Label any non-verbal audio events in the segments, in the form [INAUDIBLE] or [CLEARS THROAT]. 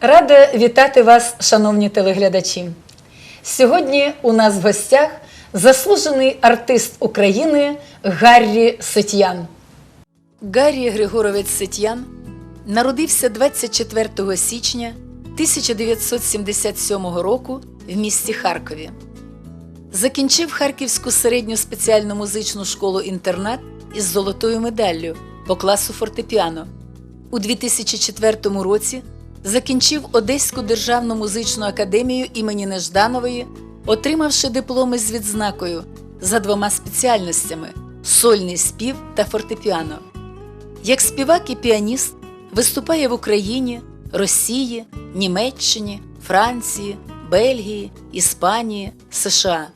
Рада вітати вас, шановні телеглядачі. Сьогодні у нас в гостях заслужений артист України Гаррі Сетьян. Гаррі Григорович Сетьян народився 24 січня 1977 року в місті Харкові. Закінчив Харківську середню спеціальну музичну школу-інтернат із золотою медаллю по класу фортепіано. У 2004 році закінчив Одеську державну музичну академію імені Нежданової, отримавши дипломи з відзнакою за двома спеціальностями сольний спів та фортепіано. Як співак і піаніст виступає в Україні, Росії, Німеччині, Франції, Бельгії, Іспанії, США.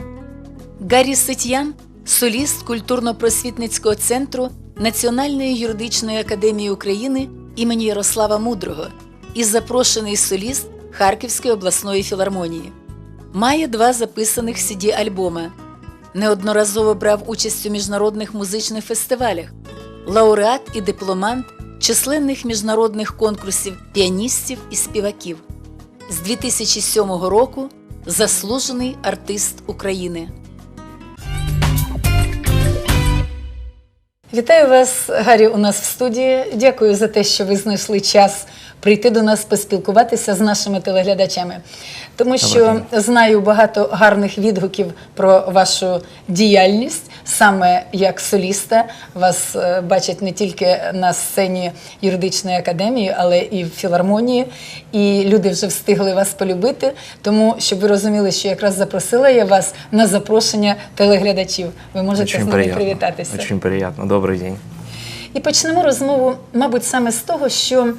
Гаррі Сетьян соліст культурно-просвітницького центру Національної юридичної академії України імені Ярослава Мудрого і запрошений соліст Харківської обласної філармонії. Має два записаних cd альбоми Неодноразово брав участь у міжнародних музичних фестивалях, лауреат і дипломант численних міжнародних конкурсів піаністів і співаків. З 2007 року заслужений артист України. Вітаю вас, Гаррі, у нас в студії. Дякую за те, що ви знайшли час прийти до нас поспілкуватися з нашими телеглядачами. Тому що знаю багато гарних відгуків про вашу діяльність, саме як соліста. Вас е, бачать не тільки на сцені юридичної академії, але і в філармонії. І люди вже встигли вас полюбити. Тому, щоб ви розуміли, що якраз запросила я вас на запрошення телеглядачів. Ви можете з Очень ними приятно. привітатися. Очень приятно. Добрый день. І почнемо розмову, мабуть, саме з того, що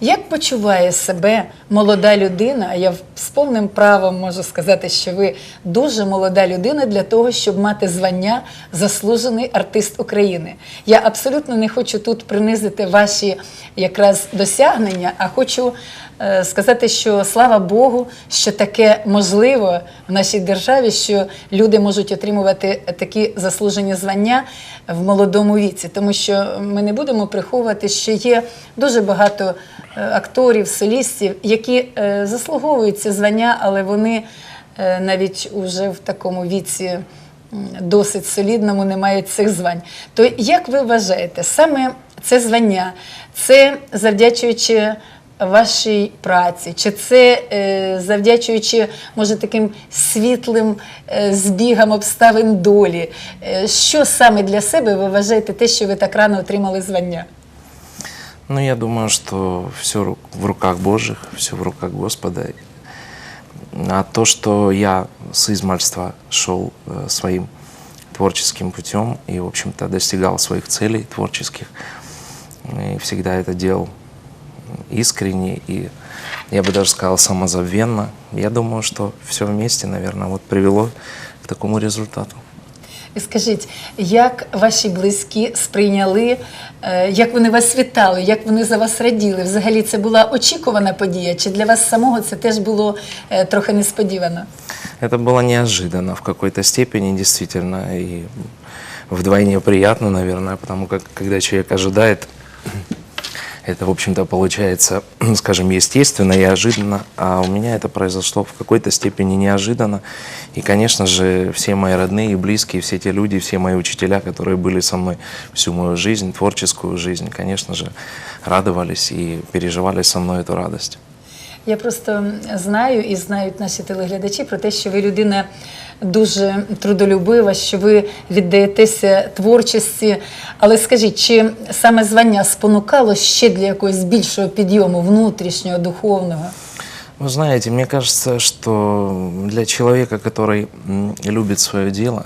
як почуває себе молода людина, я з повним правом можу сказати, що ви дуже молода людина для того, щоб мати звання заслужений артист України. Я абсолютно не хочу тут принизити ваші якраз досягнення, а хочу сказати, що слава Богу, що таке можливо в нашій державі, що люди можуть отримувати такі заслужені звання в молодому віці, тому що ми не будемо приховувати, що є дуже багато е, акторів, солістів, які е, заслуговують ці звання, але вони е, навіть уже в такому віці досить солідному не мають цих звань. То як ви вважаєте, саме це звання, це завдячуючи вашій праці, чи це е, завдячуючи, може, таким світлим е, збігам обставин долі? Е, що саме для себе ви вважаєте те, що ви так рано отримали звання? Ну, я думаю, что все в руках Божьих, все в руках Господа. А то, что я с измальства шел э, своим творческим путем и, в общем-то, достигал своих целей творческих, и всегда это делал искренне и, я бы даже сказал, самозабвенно, я думаю, что все вместе, наверное, вот привело к такому результату. І скажіть, як ваші близькі сприйняли, е, як вони вас вітали, як вони за вас раділи? Взагалі це була очікувана подія? Чи для вас самого це теж було е, трохи несподівано? Это было неожиданно в какой-то степени, действительно, и вдвойне приятно, наверное, потому как когда человек ожидает, это, в общем-то, получается, [CLEARS THROAT] скажем, естественно и ожиданно, а у меня это произошло в какой-то степени неожиданно. И, конечно же, все мои родные и близкие, все те люди, все мои учителя, которые были со мной всю мою жизнь, творческую жизнь, конечно же, радовались и переживали со мной эту радость. Я просто знаю і знають наші телеглядачі про те, що ви людина дуже трудолюбива, що ви віддаєтеся творчості. Але скажіть, чи саме звання спонукало ще для якогось більшого підйому внутрішнього, духовного? Вы знаете, мне кажется, что для человека, который м, любит свое дело,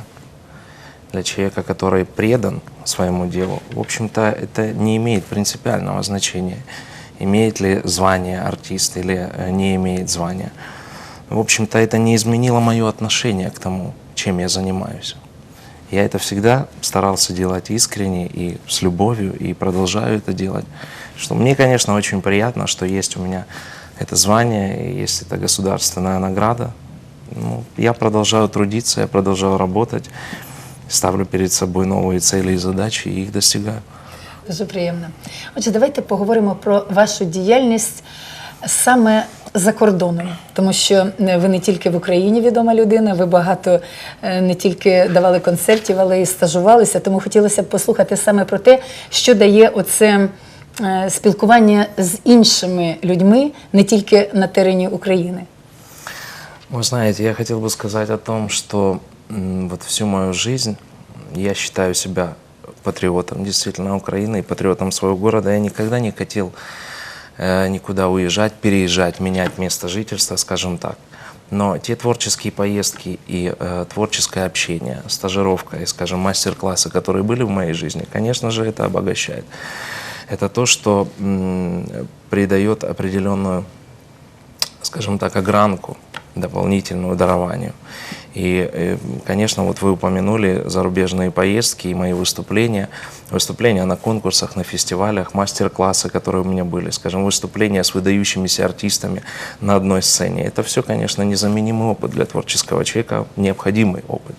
для человека, который предан своему делу, в общем-то, это не имеет принципиального значения, имеет ли звание артист или э, не имеет звания. В общем-то, это не изменило мое отношение к тому, чем я занимаюсь. Я это всегда старался делать искренне и с любовью, и продолжаю это делать. Что мне, конечно, очень приятно, что есть у меня это звание, и есть эта государственная награда. Ну, я продолжаю трудиться, я продолжаю работать, ставлю перед собой новые цели и задачи, и их достигаю. Дуже приємно. Отже, давайте поговоримо про вашу діяльність саме за кордоном, тому що е, ви не тільки в Україні відома людина, ви багато е, не тільки давали концертів, але й стажувалися. Тому хотілося б послухати саме про те, що дає оце е, спілкування з іншими людьми, не тільки на терені України. Вы знаете, я хотел бы сказать о том, что м, вот всю мою жизнь я считаю себя патриотом действительно Украины и патриотом своего города. Я никогда не хотел э, никуда уезжать, переезжать, менять место жительства, скажем так. Но те творческие поездки и э, творческое общение, стажировка и, скажем, мастер-классы, которые были в моей жизни, конечно же, это обогащает. Это то, что м, придает определенную скажем так, огранку дополнительную дарованию. И, э, конечно, вот вы упомянули зарубежные поездки и мои выступления, выступления на конкурсах, на фестивалях, мастер-классы, которые у меня были, скажем, выступления с выдающимися артистами на одной сцене. Это все, конечно, незаменимый опыт для творческого человека, необходимый опыт.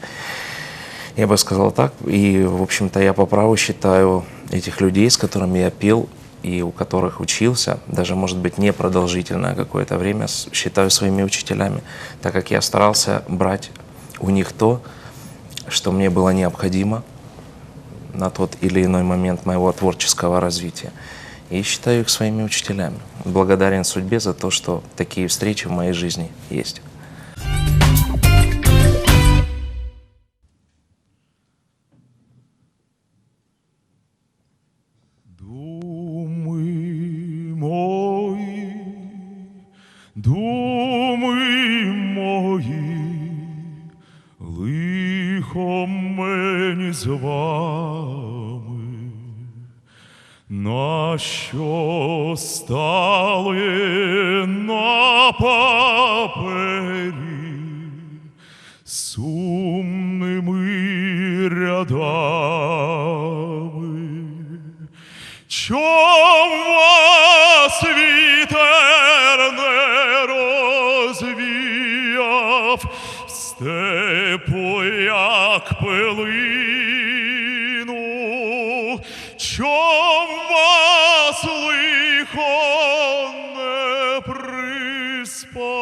Я бы сказал так. И, в общем-то, я по праву считаю этих людей, с которыми я пел и у которых учился, даже, может быть, непродолжительное какое-то время, считаю своими учителями, так как я старался брать у них то, что мне было необходимо на тот или иной момент моего творческого развития. И считаю их своими учителями. Благодарен судьбе за то, что такие встречи в моей жизни есть. Лихо мені з вами, на що стали на папері сумними рядами. Чом вас вітер степу, як пилину? Чом вас лихо не приспало,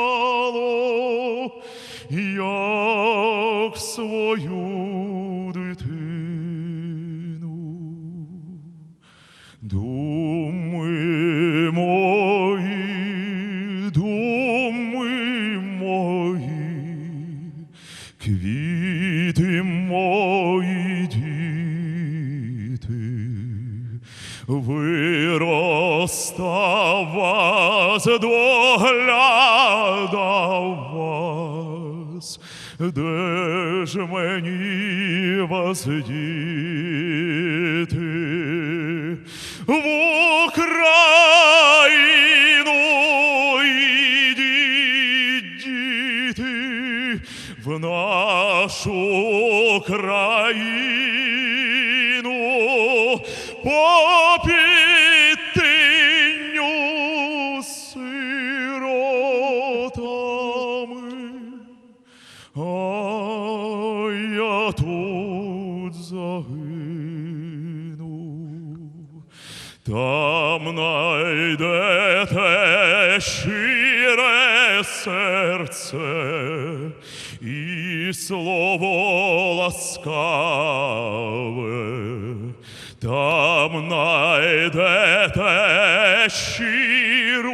як свою дитину? Думи вас, доглядав вас, де ж мені вас діти? В Україну ідіть, діти, в нашу країну попід серце і слово ласкаве, там найдете щиру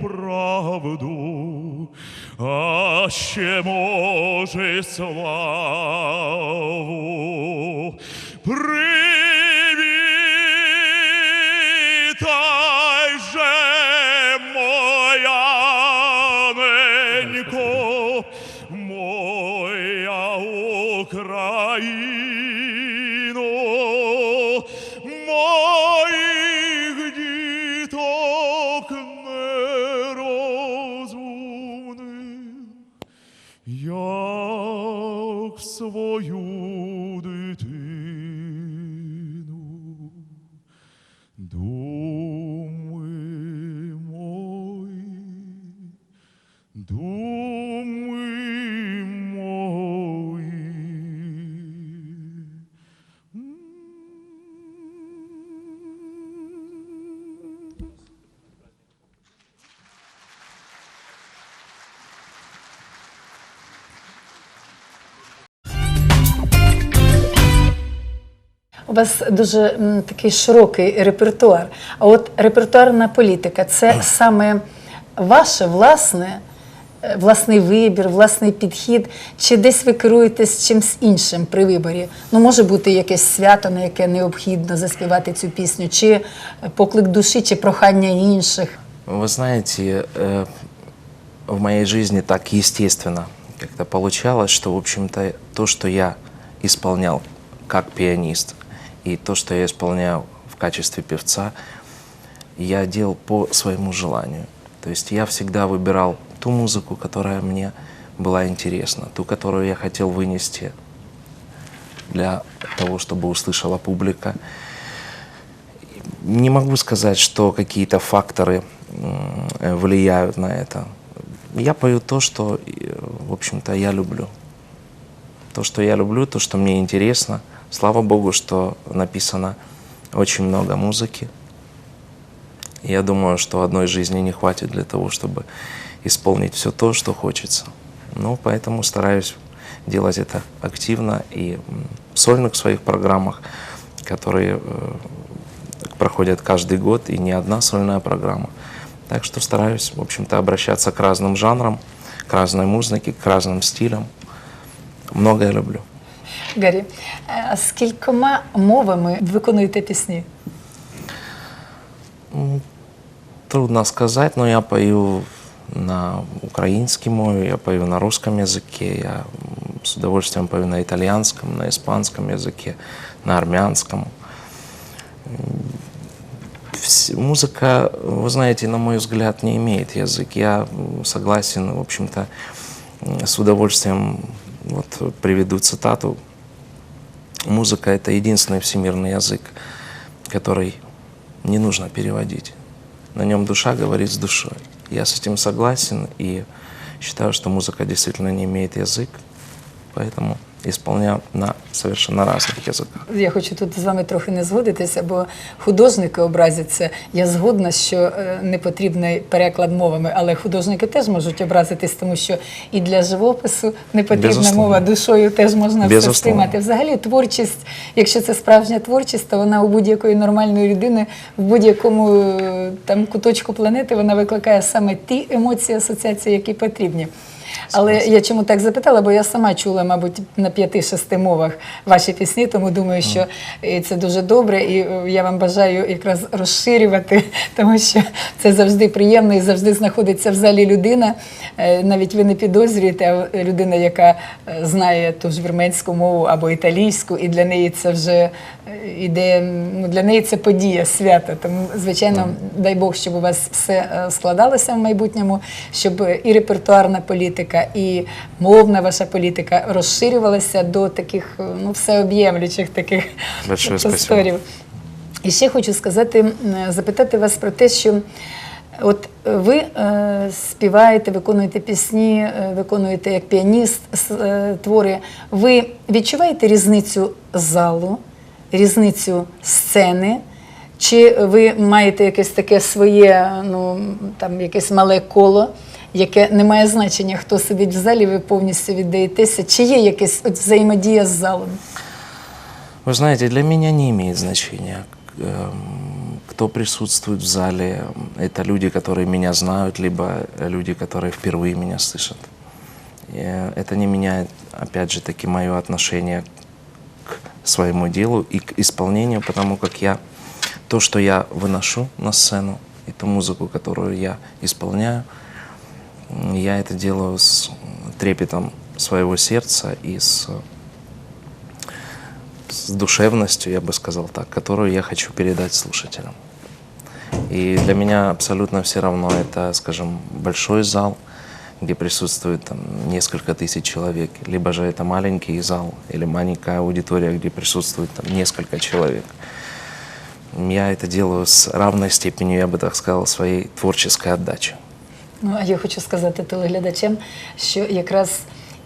правду, а ще може славу. Привітай У вас дуже м, такий широкий репертуар. А от репертуарна політика це [CLEARS THROAT] саме ваше власне, е, власний вибір, власний підхід, чи десь ви керуєтесь чимсь іншим при виборі? Ну, може бути якесь свято, на яке необхідно заспівати цю пісню, чи е, поклик душі, чи прохання інших. Вы знаете, э, в моей жизни так естественно как-то получалось, что, в общем-то, то, что я исполнял как пианист, и то, что я исполняю в качестве певца, я делал по своему желанию. То есть я всегда выбирал ту музыку, которая мне была интересна, ту, которую я хотел вынести для того, чтобы услышала публика. Не могу сказать, что какие-то факторы влияют на это. Я пою то, что, э, в общем-то, я люблю. То, что я люблю, то, что мне интересно. Слава Богу, что написано очень много музыки. Я думаю, что одной жизни не хватит для того, чтобы исполнить все то, что хочется. Ну, поэтому стараюсь делать это активно и в сольных своих программах, которые э, проходят каждый год, и не одна сольная программа. Так что стараюсь, в общем-то, обращаться к разным жанрам, к разной музыке, к разным стилям. Многое люблю. Гаррі, е, а скількома мовами виконуєте пісні? Трудно сказать, но я пою на украинском мове, я пою на русском языке, я м, с удовольствием пою на итальянском, на испанском языке, на армянском. М, вс- Музыка, вы знаете, на мой взгляд, не имеет язык. Я м, согласен, в общем-то, м, с удовольствием вот, приведу цитату. Музыка – это единственный всемирный язык, который не нужно переводить. На нем душа говорит с душой. Я с этим согласен и считаю, что музыка действительно не имеет язык, поэтому исполняю на совершенно разных языках. Я хочу тут з вами трохи не згодитися, бо художники образяться. Я згодна, що е, не потрібний переклад мовами, але художники теж можуть образитись, тому що і для живопису не потрібна Безусловно. мова, душою теж можна все Безусловно. стримати. Взагалі, творчість, якщо це справжня творчість, то вона у будь-якої нормальної людини в будь-якому е, там куточку планети вона викликає саме ті емоції, асоціації, які потрібні. Але я чому так запитала, бо я сама чула, мабуть, на п'яти-шести мовах ваші пісні, тому думаю, що е, це дуже добре, і е, я вам бажаю якраз розширювати, [LAUGHS] тому що це завжди приємно і завжди знаходиться в залі людина. е, Навіть ви не підозрюєте, а людина, яка знає ту ж вірменську мову або італійську, і для неї це вже іде, ну для неї це подія, свято. Тому, звичайно, дай Бог, щоб у вас все складалося в майбутньому, щоб і репертуарна політика, і мовна ваша політика розширювалася до таких е, ну, всеоб'ємлючих таких просторів. І ще хочу сказати, запитати вас про те, що от ви е, співаєте, виконуєте пісні, е, виконуєте як піаніст е, твори. Ви відчуваєте різницю залу, різницю сцени? Чи ви маєте якесь таке своє, ну там якесь мале коло, яке не має значення, хто сидить в залі, ви повністю віддаєтеся? Чи є якась от взаємодія з залом? Вы знаете, для меня не имеет значения, к- эм, кто присутствует в зале. Это люди, которые меня знают, либо люди, которые впервые меня слышат. И Это не меняет, опять же таки, мое отношение к своему делу и к исполнению, потому как я то, что я выношу на сцену, и ту музыку, которую я исполняю, м, я это делаю с трепетом своего сердца и с с душевностью, я бы сказал так, которую я хочу передать слушателям. И для меня абсолютно все равно это, скажем, большой зал, где присутствует там, несколько тысяч человек, либо же это маленький зал или маленькая аудитория, где присутствует там, несколько человек. Я это делаю с равной степенью, я бы так сказал, своей творческой отдачи. Ну, а я хочу сказати телеглядачам, що якраз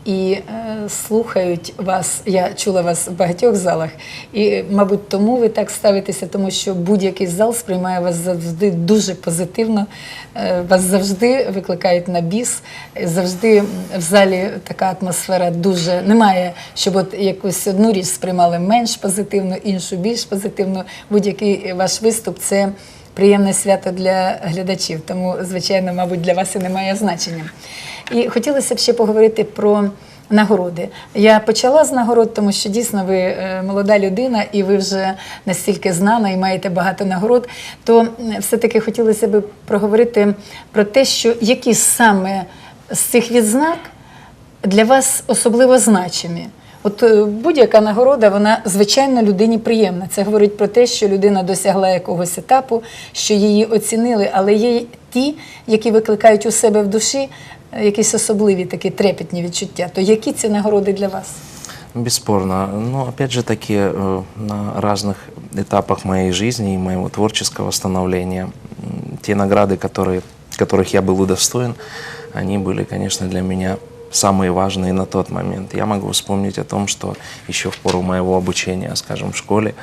і е, слухають вас. Я чула вас в багатьох залах, і, мабуть, тому ви так ставитеся, тому що будь-який зал сприймає вас завжди дуже позитивно. Е, Вас завжди викликають на біс. Завжди в залі така атмосфера дуже немає, щоб от якусь одну річ сприймали менш позитивно, іншу більш позитивно. Будь-який ваш виступ це приємне свято для глядачів. Тому, звичайно, мабуть, для вас і немає значення. І хотілося б ще поговорити про. Нагороди. Я почала з нагород, тому що дійсно ви е, молода людина, і ви вже настільки знана і маєте багато нагород. То все-таки хотілося б проговорити про те, що які саме з цих відзнак для вас особливо значимі. От е, будь-яка нагорода, вона звичайно людині приємна. Це говорить про те, що людина досягла якогось етапу, що її оцінили, але є й ті, які викликають у себе в душі е, якісь особливі такі трепетні відчуття. То які ці нагороди для вас? Бесспорно. Но опять же таки э, на разных этапах моей жизни и моего творческого становления м, те награды, которые, которых я был удостоен, они были, конечно, для меня Самые важные на тот момент. Я могу вспомнить о том, что еще в пору моего обучения, скажем, в школе,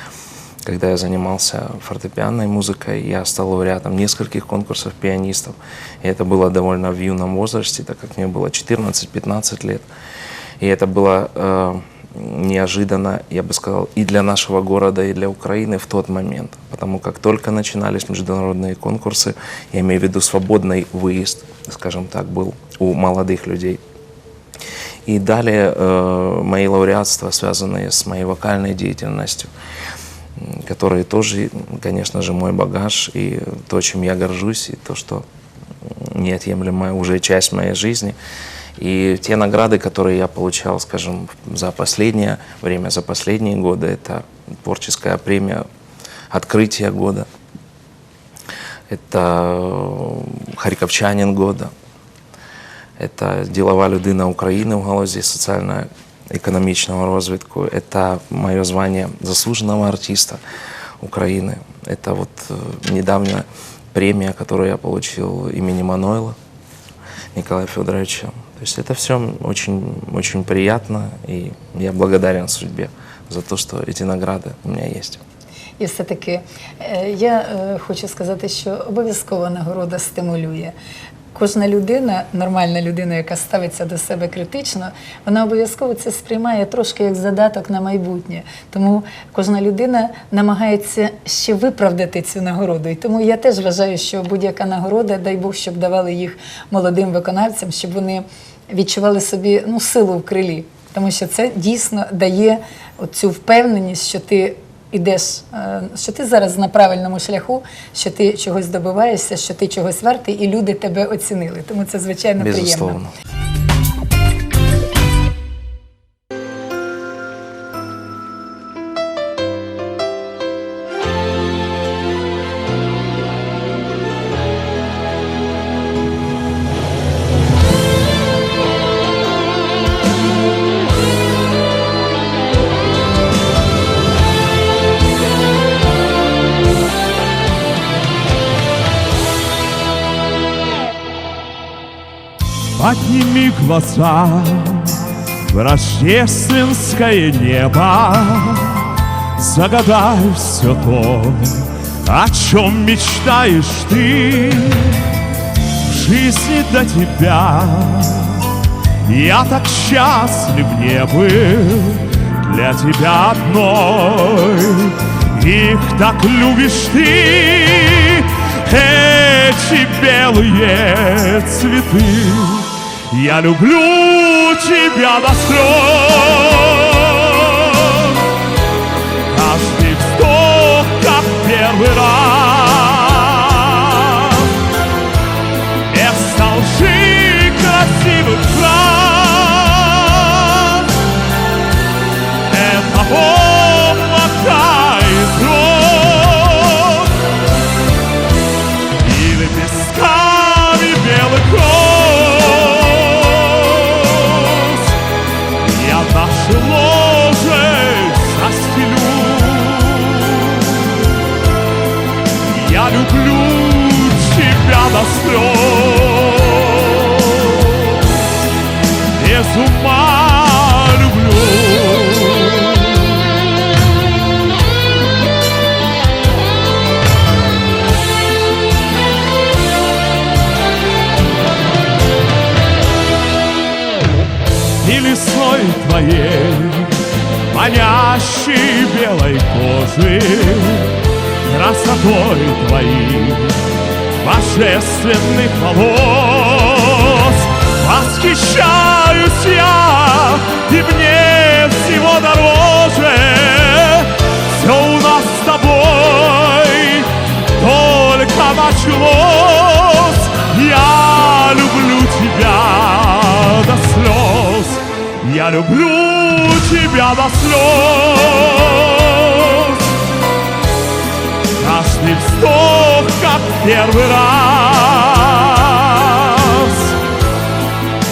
когда я занимался фортепианной музыкой, я стал лауреатом нескольких конкурсов пианистов. И это было довольно в юном возрасте, так как мне было 14-15 лет. И это было э, неожиданно, я бы сказал, и для нашего города, и для Украины в тот момент. Потому как только начинались международные конкурсы, я имею в виду свободный выезд, скажем так, был у молодых людей. И далее э, мои лауреатства, связанные с моей вокальной деятельностью, которые тоже, конечно же, мой багаж и то, чем я горжусь, и то, что неотъемлемая уже часть моей жизни. И те награды, которые я получал, скажем, за последнее время, за последние годы, это творческая премия «Открытие года», это э, «Харьковчанин года», это ділова людина України в галузі соціально-економічного розвитку. Это мое звание заслуженного артиста Украины. Это вот э, недавняя премия, которую я получил имени Манойла Николая Федоровича. То есть это все очень, очень приятно, и я благодарен судьбе за то, что эти награды у меня есть. І все-таки е, я е, хочу сказати, що обов'язково нагорода стимулює. Кожна людина, нормальна людина, яка ставиться до себе критично, вона обов'язково це сприймає трошки як задаток на майбутнє. Тому кожна людина намагається ще виправдати цю нагороду. І тому я теж вважаю, що будь-яка нагорода, дай Бог, щоб давали їх молодим виконавцям, щоб вони відчували собі ну, силу в крилі. Тому що це дійсно дає цю впевненість, що ти ідеш, е, що ти зараз на правильному шляху, що ти чогось добиваєшся, що ти чогось вартий, і люди тебе оцінили. Тому це звичайно приємно. Глаза в рождественское небо, Загадай все то, о чем мечтаешь ты. В жизни до тебя Я так счастлив не был. Для тебя одной Их так любишь ты. Эти белые цветы Я люблю тебя до слез Каждый вздох, как первый раз манящий белой кожи, красотой твоей божественных волос. Восхищаюсь я, и мне всего дороже все у нас с тобой только началось. Я люблю тебя до слез, я люблю тебя до слез. Каждый вздох, как первый раз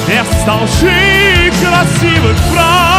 Без лжи красивых фраз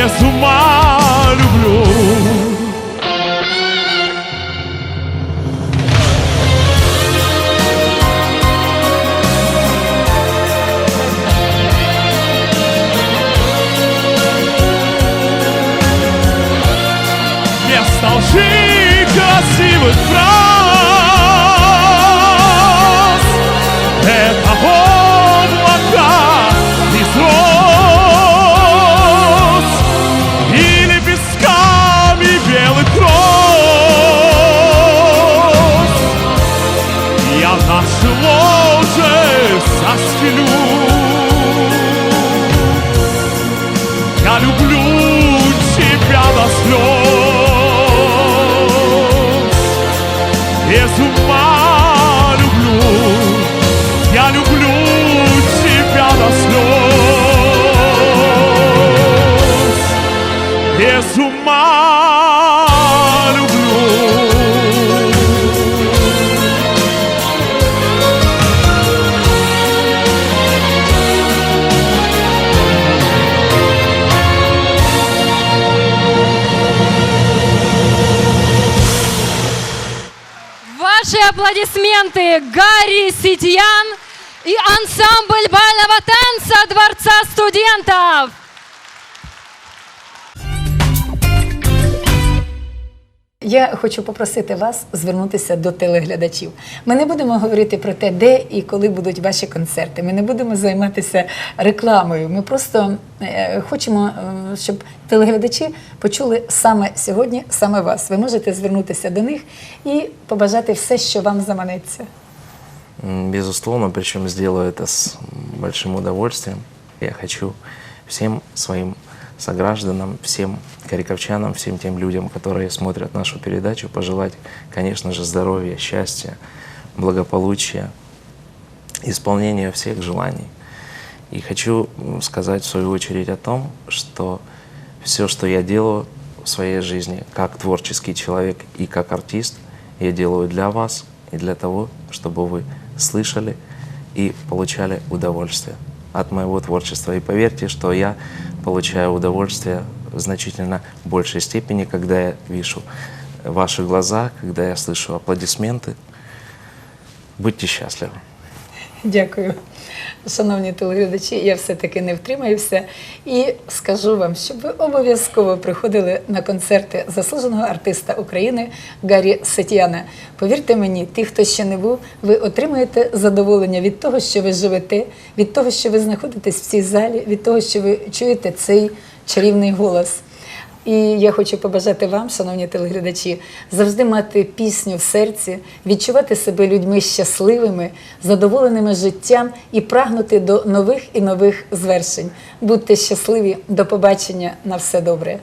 Без ума люблю. Вместо лжи красивых фраз аплодисменты Гарри Ситьян и ансамбль бального танца Дворца студентов. Я хочу попросити вас звернутися до телеглядачів. Ми не будемо говорити про те, де і коли будуть ваші концерти. Ми не будемо займатися рекламою. Ми просто е, хочемо, е, щоб телеглядачі почули саме сьогодні, саме вас. Ви можете звернутися до них і побажати все, що вам заманеться. Безусловно, причем сделаю это с большим удовольствием. Я хочу всем своим согражданам, всем харьковчанам, всем тем людям, которые смотрят нашу передачу, пожелать, конечно же, здоровья, счастья, благополучия, исполнения всех желаний. И хочу сказать в свою очередь о том, что все, что я делаю в своей жизни, как творческий человек и как артист, я делаю для вас и для того, чтобы вы слышали и получали удовольствие от моего творчества. И поверьте, что я получаю удовольствие в значительно большей степени, когда я вижу ваши глаза, когда я слышу аплодисменты. Будьте счастливы. Дякую. Шановні телеглядачі, я все-таки не втримаюся і скажу вам, щоб ви обов'язково приходили на концерти заслуженого артиста України Гаррі Сетяна. Повірте мені, ті, хто ще не був, ви отримаєте задоволення від того, що ви живете, від того, що ви знаходитесь в цій залі, від того, що ви чуєте цей чарівний голос. І я хочу побажати вам, шановні телеглядачі, завжди мати пісню в серці, відчувати себе людьми щасливими, задоволеними життям і прагнути до нових і нових звершень. Будьте щасливі, до побачення на все добре.